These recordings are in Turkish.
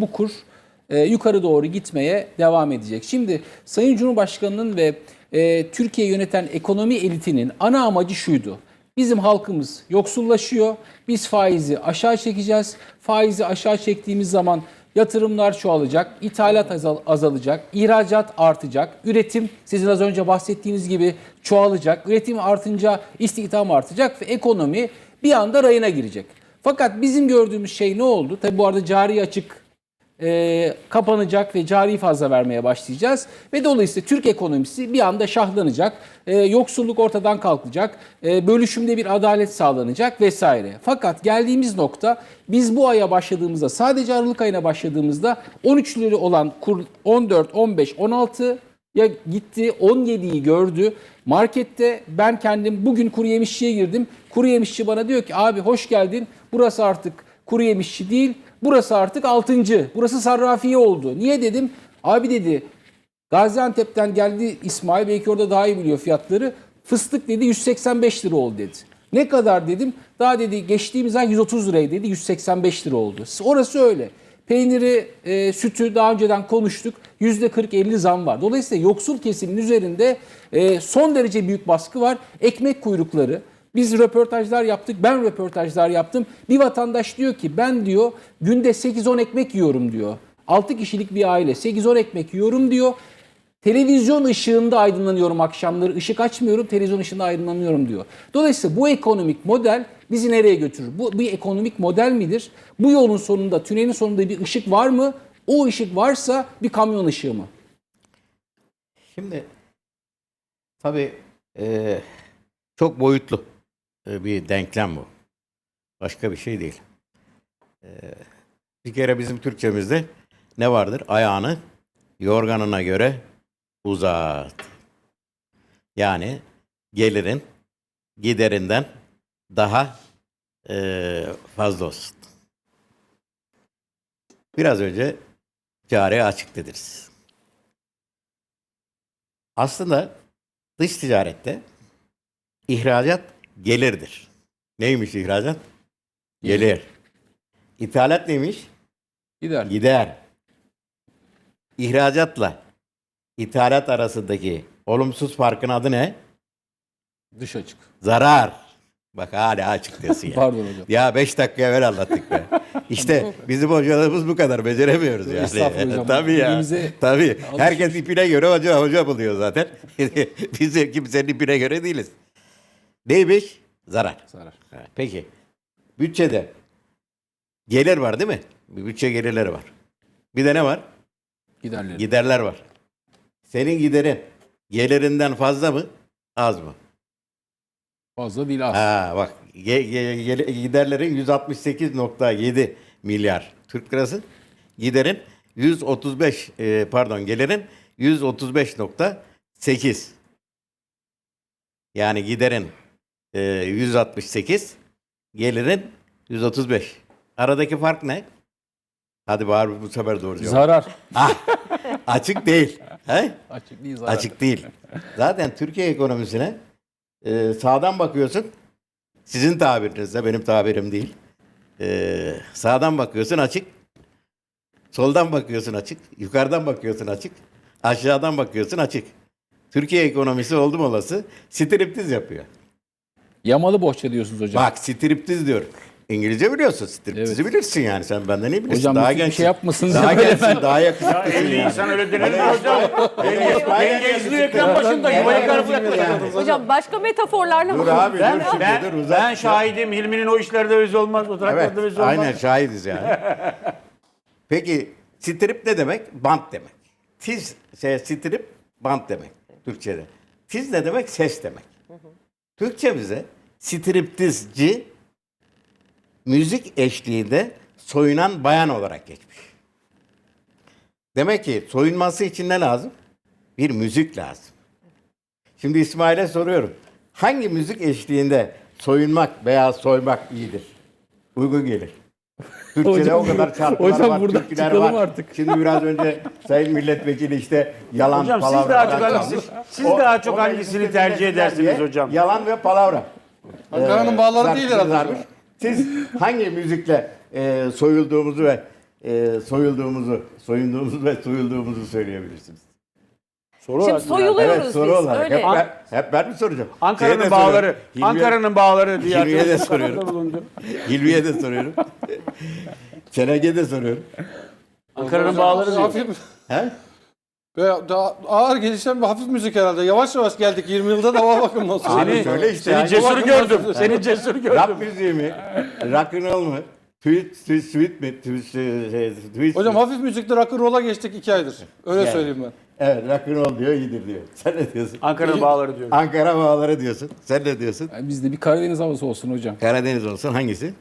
bu kur e, yukarı doğru gitmeye devam edecek. Şimdi Sayın Cumhurbaşkanı'nın ve e, Türkiye yöneten ekonomi elitinin ana amacı şuydu. Bizim halkımız yoksullaşıyor. Biz faizi aşağı çekeceğiz. Faizi aşağı çektiğimiz zaman yatırımlar çoğalacak, ithalat azal- azalacak, ihracat artacak, üretim sizin az önce bahsettiğiniz gibi çoğalacak. Üretim artınca istihdam artacak ve ekonomi bir anda rayına girecek. Fakat bizim gördüğümüz şey ne oldu? Tabi bu arada cari açık e, kapanacak ve cari fazla vermeye başlayacağız. Ve dolayısıyla Türk ekonomisi bir anda şahlanacak. E, yoksulluk ortadan kalkacak. E, bölüşümde bir adalet sağlanacak vesaire. Fakat geldiğimiz nokta biz bu aya başladığımızda sadece Aralık ayına başladığımızda 13 lira olan kur 14, 15, 16 ya gitti 17'yi gördü. Markette ben kendim bugün kuru yemişçiye girdim. Kuru yemişçi bana diyor ki abi hoş geldin. Burası artık kuru yemişçi değil. Burası artık altıncı. Burası sarrafiye oldu. Niye dedim? Abi dedi Gaziantep'ten geldi İsmail belki orada daha iyi biliyor fiyatları. Fıstık dedi 185 lira oldu dedi. Ne kadar dedim? Daha dedi geçtiğimiz ay 130 liraydı dedi 185 lira oldu. Orası öyle. Peyniri, e, sütü daha önceden konuştuk. %40-50 zam var. Dolayısıyla yoksul kesimin üzerinde e, son derece büyük baskı var. Ekmek kuyrukları. Biz röportajlar yaptık. Ben röportajlar yaptım. Bir vatandaş diyor ki ben diyor günde 8-10 ekmek yiyorum diyor. 6 kişilik bir aile 8-10 ekmek yiyorum diyor. Televizyon ışığında aydınlanıyorum akşamları. Işık açmıyorum, televizyon ışığında aydınlanıyorum diyor. Dolayısıyla bu ekonomik model bizi nereye götürür? Bu bir ekonomik model midir? Bu yolun sonunda, tünelin sonunda bir ışık var mı? O ışık varsa bir kamyon ışığı mı? Şimdi tabii e, çok boyutlu bir denklem bu. Başka bir şey değil. E, bir kere bizim Türkçemizde ne vardır? Ayağını yorganına göre uzat. Yani gelirin giderinden daha e, fazla olsun. Biraz önce cari açık dediniz. Aslında dış ticarette ihracat gelirdir. Neymiş ihracat? Gelir. İthalat neymiş? Gider. Gider. İhracatla ithalat arasındaki olumsuz farkın adı ne? Dış açık. Zarar. Bak hala açık diyorsun ya. Pardon hocam. Ya 5 dakika evvel anlattık be. İşte bizim hocalarımız bu kadar beceremiyoruz yani. Estağfurullah hocam. Tabii ya. Dilimize Tabii. Herkes ipine göre hoca hoca buluyor zaten. Biz kimsenin ipine göre değiliz. Neymiş? Zarar. Zarar. Ha, Peki. Bütçede gelir var değil mi? Bir bütçe gelirleri var. Bir de ne var? Giderleri. Giderler var. Senin giderin gelirinden fazla mı? Az mı? Fazla değil az. Ha bak ge- ge- ge- giderlerin 168.7 milyar Türk lirası. Giderin 135 e, pardon gelirin 135.8. Yani giderin e, 168, gelirin 135. Aradaki fark ne? Hadi bari bu sefer doğru cevap. Zarar. Açık değil. He? Açık değil zarar. Açık değil. Zaten Türkiye ekonomisine e, sağdan bakıyorsun. Sizin tabirinizde benim tabirim değil. E, sağdan bakıyorsun açık. Soldan bakıyorsun açık. Yukarıdan bakıyorsun açık. Aşağıdan bakıyorsun açık. Türkiye ekonomisi oldum olası striptiz yapıyor. Yamalı bohça diyorsunuz hocam. Bak striptiz diyorum. İngilizce biliyorsun. Striptizi bilirsin yani. Sen benden iyi bilirsin. Hocam daha bir gençsin. şey yapmasın Daha böyle gençsin. Daha yakışıklısın. Evli yani. insan öyle denir mi hocam? Yenge izliyor ekran başında yuvaya yaklaşıyor. Hocam başka metaforlarla Dur mı? abi Ben, dur şimdi ben, dur uzat. ben şahidim. Hilmi'nin o işlerde öz olmaz. O Evet, taraflarda öz olmaz. aynen şahidiz yani. Peki strip ne demek? Bant demek. Tiz, şey, strip bant demek Türkçe'de. Tiz ne demek? Ses demek. Türkçemize striptizci müzik eşliğinde soyunan bayan olarak geçmiş. Demek ki soyunması için ne lazım? Bir müzik lazım. Şimdi İsmail'e soruyorum. Hangi müzik eşliğinde soyunmak veya soymak iyidir? Uygun gelir. Türkçe'de Hocam o kadar çarpılar hocam var, buradan türküler var. artık. Şimdi biraz önce Sayın Milletvekili işte yalan Hocam siz palavra daha çok falan hangisi- çalmış. siz daha çok hangisini tercih edersiniz hocam? Yalan ve palavra. Ankara'nın bağları değil herhalde. Siz hangi müzikle e, soyulduğumuzu ve e, soyulduğumuzu, soyunduğumuzu ve soyulduğumuzu söyleyebilirsiniz. Soru Şimdi soyuluyoruz Evet soru biz. olarak. Öyle. Hep ben, hep ben mi soracağım? Ankara'nın bağları, Ankara'nın bağları diye Hilmiye de soruyorum. Hilmi'ye de soruyorum. Çelege'ye de soruyorum. Ankara'nın bağları diyor. He? Ve daha ağır gelişen bir hafif müzik herhalde. Yavaş yavaş geldik 20 yılda da hava bakın nasıl. Seni, söyle işte. seni yani. cesur gördüm. Seni cesur gördüm. Rap müziği mi? Rock and roll mu? Tweet, tweet, tweet mi? Tweet, şey, tweet Hocam mi? hafif müzikte rock'n'roll'a geçtik 2 aydır. Öyle Yani. söyleyeyim ben. Evet rock and roll diyor iyidir diyor. Sen ne diyorsun? Ankara'nın bağları diyor. Ankara bağları diyorsun. Sen ne diyorsun? Yani bizde bir Karadeniz havası olsun hocam. Karadeniz olsun hangisi?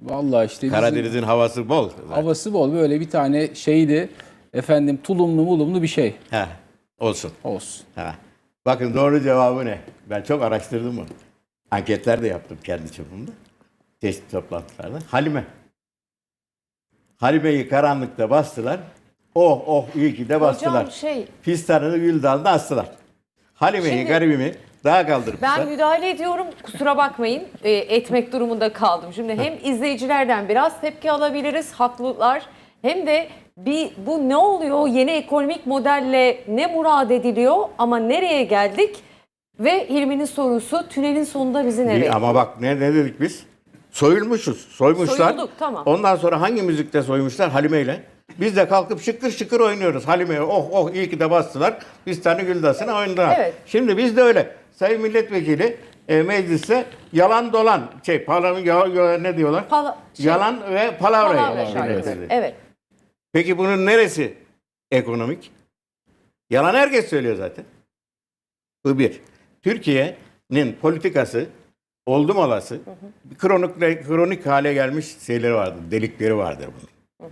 Vallahi işte bizim Karadeniz'in havası bol. zaten. havası bol. Böyle bir tane şeydi. Efendim tulumlu mulumlu bir şey Ha, olsun. olsun. Ha. Bakın doğru cevabı ne? Ben çok araştırdım bunu. Anketler de yaptım kendi çapımda. Çeşitli toplantılarda. Halime. Halime'yi karanlıkta bastılar. Oh oh iyi ki de bastılar. Hocam şey Fistanını gül astılar. Halime'yi Şimdi- garibimi daha kaldırmışlar. ben müdahale ediyorum kusura bakmayın e, etmek durumunda kaldım. Şimdi hem izleyicilerden biraz tepki alabiliriz haklılar hem de bir bu ne oluyor yeni ekonomik modelle ne murad ediliyor ama nereye geldik ve Hilmi'nin sorusu tünelin sonunda bizi nereye? Ama bak ne, ne dedik biz? Soyulmuşuz. Soymuşlar. Soyulduk, tamam. Ondan sonra hangi müzikte soymuşlar? Halime ile. Biz de kalkıp şıkır şıkır oynuyoruz. Halime'ye oh oh iyi ki de bastılar. Biz tane Güldas'ına oynadılar. Evet. Şimdi biz de öyle. Sayın Milletvekili e, mecliste yalan dolan şey palavra ne diyorlar? Pala- şey, yalan ve. Palavra şarkısı. dinledi. Evet. Peki bunun neresi ekonomik? Yalan herkes söylüyor zaten. Bu bir. Türkiye'nin politikası oldum olası kronik, kronik hale gelmiş şeyleri vardır, delikleri vardır bunun.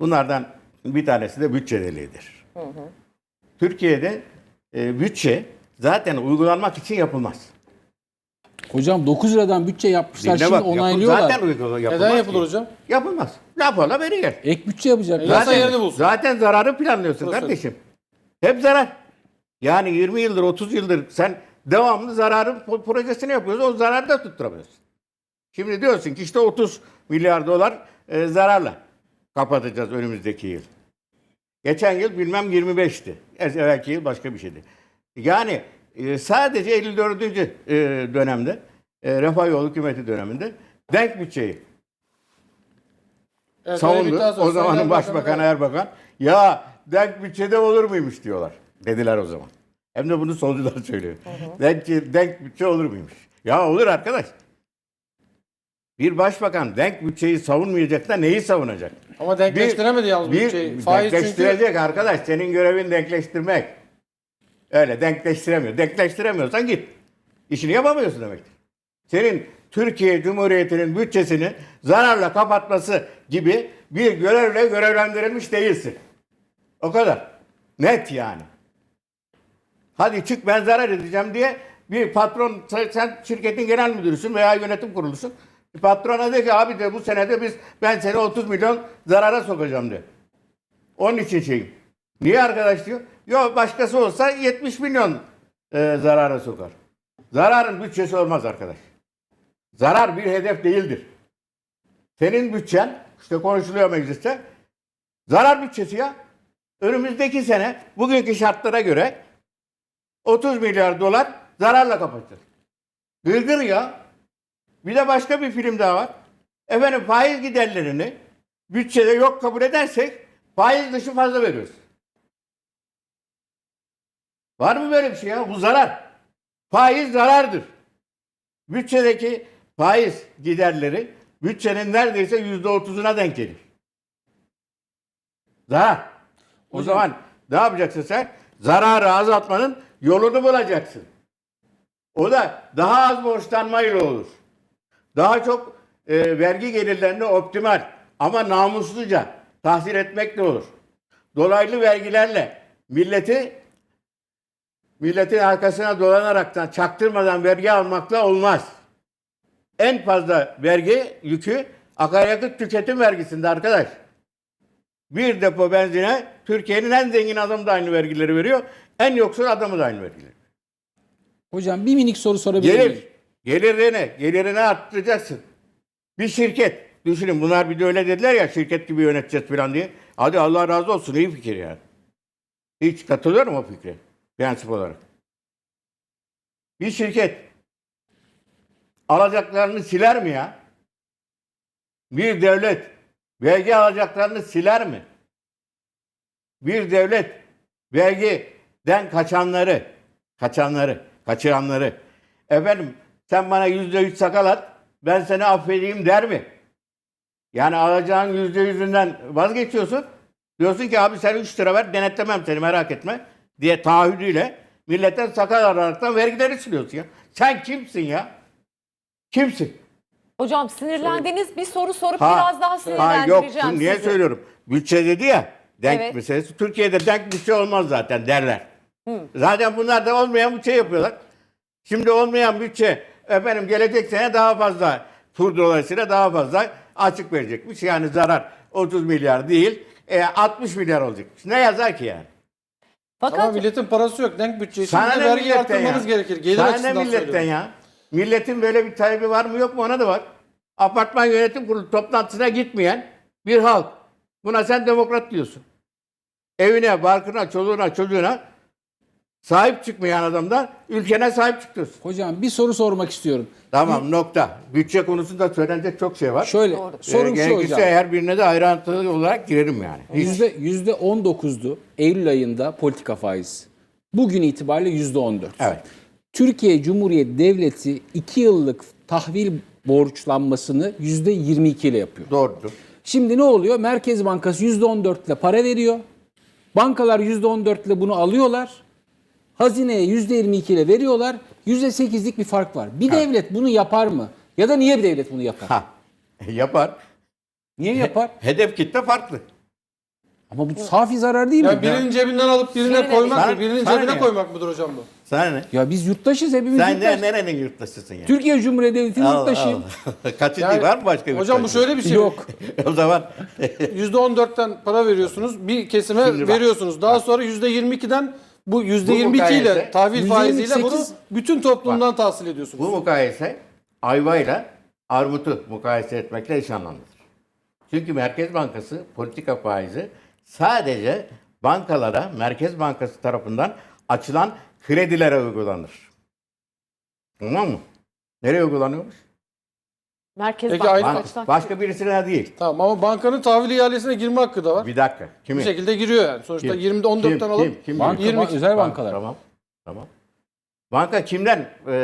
Bunlardan bir tanesi de bütçe deliğidir. Türkiye'de e, bütçe zaten uygulanmak için yapılmaz. Hocam 9 liradan bütçe yapmışlar Dinle şimdi bak, yapıl- onaylıyorlar. Zaten uygula- yapılmaz Neden ki. yapılır hocam? Yapılmaz. Laf ola beri gel. Ek bütçe yapacaklar. Yasa Zaten, yerini bulsun. zaten zararı planlıyorsun Burası. kardeşim. Hep zarar. Yani 20 yıldır 30 yıldır sen devamlı zararın projesini yapıyorsun. O zararı da tutturamıyorsun. Şimdi diyorsun ki işte 30 milyar dolar e, zararla kapatacağız önümüzdeki yıl. Geçen yıl bilmem 25'ti. Ez- Evvelki yıl başka bir şeydi. Yani e, sadece 54. e, dönemde e, Refah Yolu Hükümeti döneminde denk bütçeyi Evet, bir savundu. O zamanın Başbakanı Erbakan. Ya denk bütçede olur muymuş diyorlar. Dediler o zaman. Hem de bunu solcular söylüyor. Denk, denk bütçe olur muymuş? Ya olur arkadaş. Bir başbakan denk bütçeyi savunmayacak da neyi savunacak? Ama denkleştiremedi yalnız bir, bütçeyi. Bir Faiz çünkü denkleştirecek arkadaş. Senin görevin denkleştirmek. Öyle denkleştiremiyor. Denkleştiremiyorsan git. İşini yapamıyorsun demektir. Senin Türkiye Cumhuriyeti'nin bütçesini zararla kapatması gibi bir görevle görevlendirilmiş değilsin. O kadar. Net yani. Hadi çık ben zarar edeceğim diye bir patron sen- şirketin genel müdürüsün veya yönetim kurulusun. Patrona de ki abi de bu senede biz ben seni 30 milyon zarara sokacağım de. Onun için şeyim. Niye arkadaş diyor? Yok başkası olsa 70 milyon e, zarara sokar. Zararın bütçesi olmaz arkadaş. Zarar bir hedef değildir. Senin bütçen işte konuşuluyor mecliste. Zarar bütçesi ya. Önümüzdeki sene bugünkü şartlara göre 30 milyar dolar zararla kapatacağız. Gırgır ya. Bir de başka bir film daha var. Efendim faiz giderlerini bütçede yok kabul edersek faiz dışı fazla veriyoruz. Var mı böyle bir şey ya? Bu zarar. Faiz zarardır. Bütçedeki faiz giderleri bütçenin neredeyse yüzde otuzuna denk gelir. Zarar. O zaman ne yapacaksın sen? Zararı azaltmanın yolunu bulacaksın. O da daha az borçlanmayla olur. Daha çok e, vergi gelirlerini optimal ama namusluca tahsil etmekle olur. Dolaylı vergilerle milleti milletin arkasına dolanaraktan çaktırmadan vergi almakla olmaz. En fazla vergi yükü akaryakıt tüketim vergisinde arkadaş. Bir depo benzine Türkiye'nin en zengin adamı da aynı vergileri veriyor. En yoksul adamı da aynı vergileri. Hocam bir minik soru sorabilir miyim? Gelir. Gelirini, gelirini arttıracaksın. Bir şirket düşünün bunlar bir de öyle dediler ya şirket gibi yöneteceğiz falan diye. Hadi Allah razı olsun iyi fikir yani. Hiç katılıyorum o fikre. Prensip olarak. Bir şirket alacaklarını siler mi ya? Bir devlet vergi alacaklarını siler mi? Bir devlet vergiden kaçanları, kaçanları, kaçıranları, efendim sen bana yüzde yüz sakal at, ben seni affedeyim der mi? Yani alacağın yüzde yüzünden vazgeçiyorsun. Diyorsun ki abi sen 3 lira ver denetlemem seni merak etme diye taahhüdüyle milletten sakal araraktan vergileri siliyorsun ya. Sen kimsin ya? Kimsin? Hocam sinirlendiğiniz bir soru sorup Ha, biraz daha Ha sinirlendireceğim yok şimdi niye sizi. söylüyorum? Bütçe dedi ya denk Evet. meselesi. Türkiye'de denk bütçe olmaz zaten derler. Zaten bunlar da olmayan bütçe yapıyorlar. Şimdi olmayan bütçe efendim gelecek sene daha fazla tur dolayısıyla daha fazla açık verecekmiş. Yani zarar 30 milyar değil e, 60 milyar olacakmış. Ne yazar ki yani? Fakat Ama milletin parası yok. Denk bütçe için Sana de ne vergi milletten arttırmanız ya? gerekir. Gelir Sana ne açısından milletten söylüyorum. ya? Milletin böyle bir talebi var mı yok mu ona da bak. Apartman yönetim kurulu toplantısına gitmeyen bir halk. Buna sen demokrat diyorsun. Evine, barkına, çoluğuna, çocuğuna sahip çıkmayan adamdan ülkene sahip çıkıyorsun. Hocam bir soru sormak istiyorum. Tamam nokta. Bütçe konusunda söylenecek çok şey var. Şöyle Doğru. sorum Ee, şu hocam. her birine de ayrıntılı olarak girerim yani. Yüzde, yüzde 19'du Eylül ayında politika faizi. Bugün itibariyle yüzde 14. Evet. Türkiye Cumhuriyeti Devleti 2 yıllık tahvil borçlanmasını yüzde 22 ile yapıyor. Doğrudur. Şimdi ne oluyor? Merkez Bankası yüzde 14 ile para veriyor. Bankalar yüzde 14 ile bunu alıyorlar. Hazineye yüzde 22 ile veriyorlar. Yüzde 8'lik bir fark var. Bir devlet bunu yapar mı? Ya da niye bir devlet bunu yapar? Ha. Yapar. Niye yapar? Hedef kitle farklı. Ama bu safi zarar değil mi? Yani birinin cebinden alıp birine Birine- koymak mı? Birinin cebine ne? koymak mıdır hocam bu? Sana ne? Ya biz yurttaşız hepimiz Sen yurttaş. ne, nerenin yurttaşısın ya? Türkiye Cumhuriyeti Devleti'nin yurttaşıyım. Kaçıncı Yani- var mı başka bir Hocam bu şöyle bir şey. Yok. o zaman %14'ten para veriyorsunuz. Bir kesime Şimdi bak. veriyorsunuz. Daha sonra %22'den bu %22 ile mukayese- tahvil faiziyle bunu %28 bütün toplumdan tahsil ediyorsunuz. bu mukayese ayvayla armutu mukayese etmekle eş anlamlıdır. Çünkü Merkez Bankası politika faizi sadece bankalara Merkez Bankası tarafından açılan kredilere uygulanır. Tamam mı? Nereye uygulanıyormuş? Merkez Peki Bankası aynı- kaçtan- Başka birisine değil. Tamam ama bankanın tahvil ihalesine girme hakkı da var. Bir dakika. Bir Kimin? şekilde giriyor yani. Sonuçta Kim? 20'de 14'ten Kim? alıp Kim? Kim? Banka, 22 özel Banka, bankalar. Tamam. Tamam. Banka kimden e,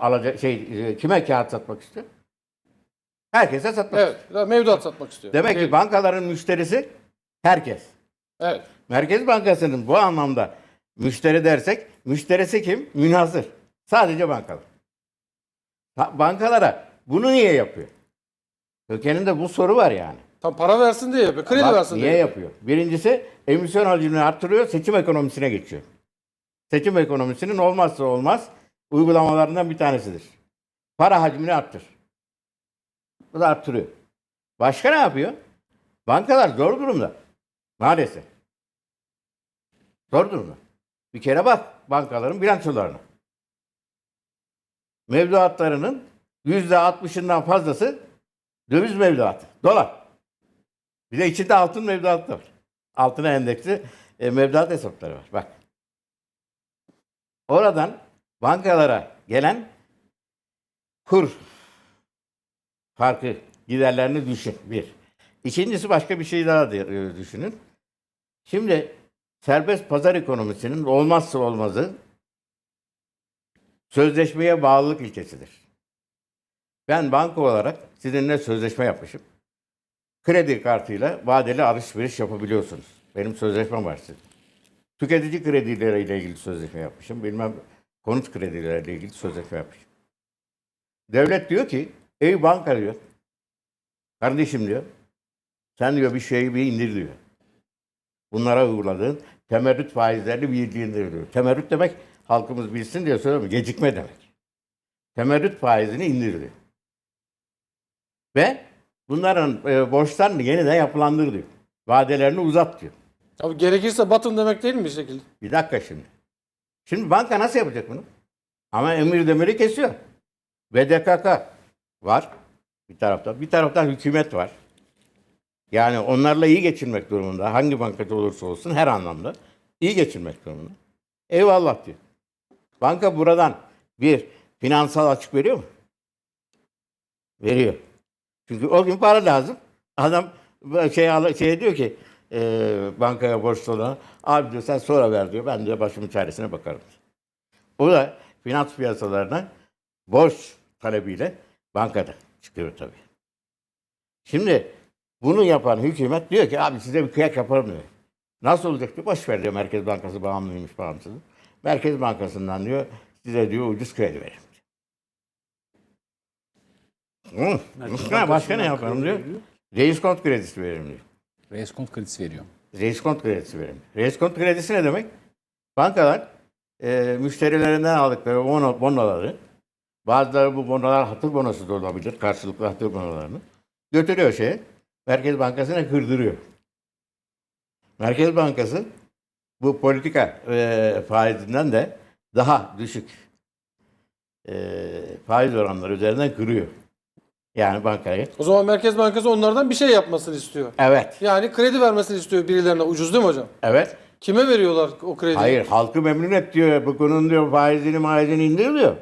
alacak şey e, kime kağıt satmak istiyor? Herkese satmak evet istiyor. mevduat satmak istiyor. Demek ki bankaların müşterisi herkes. Evet. Merkez Bankası'nın bu anlamda müşteri dersek müşterisi kim? Münhasır. Sadece bankalar. Bankalara bunu niye yapıyor? Kökeninde bu soru var yani. Tam para versin diye yapıyor. Kredi Bak, versin niye diye. yapıyor? Birincisi emisyon hacmini arttırıyor, seçim ekonomisine geçiyor. Seçim ekonomisinin olmazsa olmaz uygulamalarından bir tanesidir. Para hacmini arttır. Bu da arttırıyor. Başka ne yapıyor? Bankalar zor durumda. Maalesef. Zor durumda. Bir kere bak bankaların bilançolarına. Mevduatlarının yüzde altmışından fazlası döviz mevduatı. Dolar. Bir de içinde altın mevduatı var. Altına endeksli e, mevduat hesapları var. Bak. Oradan bankalara gelen kur farkı giderlerini düşün. Bir. İkincisi başka bir şey daha e, düşünün. Şimdi serbest pazar ekonomisinin olmazsa olmazı sözleşmeye bağlılık ilkesidir. Ben banka olarak sizinle sözleşme yapmışım. Kredi kartıyla vadeli alışveriş yapabiliyorsunuz. Benim sözleşmem var sizin. Tüketici kredileriyle ilgili sözleşme yapmışım. Bilmem konut kredileriyle ilgili sözleşme yapmışım. Devlet diyor ki, ey banka diyor, kardeşim diyor, sen diyor bir şeyi bir indir diyor. Bunlara uyguladığın temerrüt faizlerini bir indir diyor. Temerrüt demek halkımız bilsin diye söylüyorum. Gecikme demek. Temerrüt faizini indir diyor. Ve bunların e, borçlarını yeniden yapılandır diyor. Vadelerini uzat diyor. Abi gerekirse batın demek değil mi bir şekilde? Bir dakika şimdi. Şimdi banka nasıl yapacak bunu? Ama emir demiri kesiyor. BDKK var. Bir taraftan. Bir taraftan hükümet var. Yani onlarla iyi geçinmek durumunda. Hangi bankada olursa olsun her anlamda iyi geçinmek durumunda. Eyvallah diyor. Banka buradan bir finansal açık veriyor mu? Veriyor. Çünkü o gün para lazım. Adam şey, şey diyor ki e, bankaya borçlu abi diyor sen sonra ver diyor. Ben diyor başımın çaresine bakarım. O da finans piyasalarına borç talebiyle bankada çıkıyor tabii. Şimdi bunu yapan hükümet diyor ki abi size bir kıyak yaparım diyor. Nasıl olacak diyor. Boş ver diyor Merkez Bankası bağımlıymış bağımsız. Merkez Bankası'ndan diyor size diyor ucuz kredi verin. Hı. Ha, başka ne yaparım diyor. Reis kont kredisi veririm diyor. Reskont kredisi veriyor. Reis kont kredisi verim. Reis kont kredisi ne demek? Bankalar e, müşterilerinden aldıkları bono, bonoları, bazıları bu bonolar hatır bonosu da olabilir, karşılıklı hatır bonolarını götürüyor şeye, Merkez Bankası'na kırdırıyor. Merkez Bankası bu politika e, faizinden de daha düşük e, faiz oranları üzerinden kırıyor. Yani bankaya. O zaman Merkez Bankası onlardan bir şey yapmasını istiyor. Evet, Yani kredi vermesini istiyor birilerine. Ucuz değil mi hocam? evet. Kime veriyorlar o krediyi? Hayır halkı memnun et diyor. Bu konunun diyor faizini maizini indir diyor.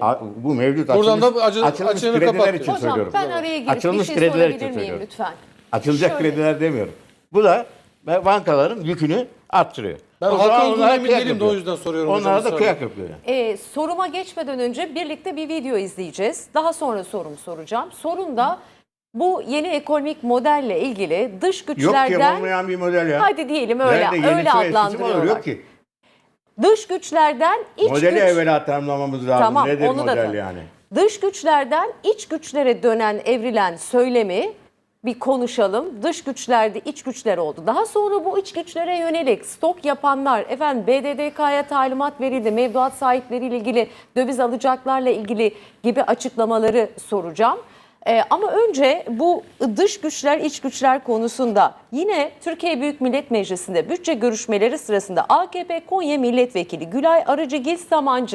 A- Bu mevcut Buradan açılmış, da acı- açılmış açığını krediler için. Hocam söylüyorum. ben araya girip Açılmış bir şey krediler sorabilir için miyim söylüyorum. lütfen? Açılacak Şöyle. krediler demiyorum. Bu da bankaların yükünü arttırıyor. Ben O zaman halka olduğuna onlara emin kıyak değilim de yapıyor. o yüzden soruyorum hocam. Onlara da ısrarla. kıyak yapıyor. yani. Ee, soruma geçmeden önce birlikte bir video izleyeceğiz. Daha sonra sorumu soracağım. Sorumda bu yeni ekonomik modelle ilgili dış Yok ki güçlerden olmayan bir model ya. hadi diyelim öyle Nerede yenisi öyle ve eskisi mi olur? adlandırıyorlar. Yok ki. Dış güçlerden iç Modeli güç evvela tanımlamamız lazım. Tamam, Nedir onu da model tanı- yani? dış güçlerden iç güçlere dönen evrilen söylemi bir konuşalım. Dış güçlerde iç güçler oldu. Daha sonra bu iç güçlere yönelik stok yapanlar, efendim BDDK'ya talimat verildi, mevduat sahipleriyle ilgili döviz alacaklarla ilgili gibi açıklamaları soracağım. Ee, ama önce bu dış güçler, iç güçler konusunda yine Türkiye Büyük Millet Meclisi'nde bütçe görüşmeleri sırasında AKP Konya Milletvekili Gülay Arıcıgil Samancı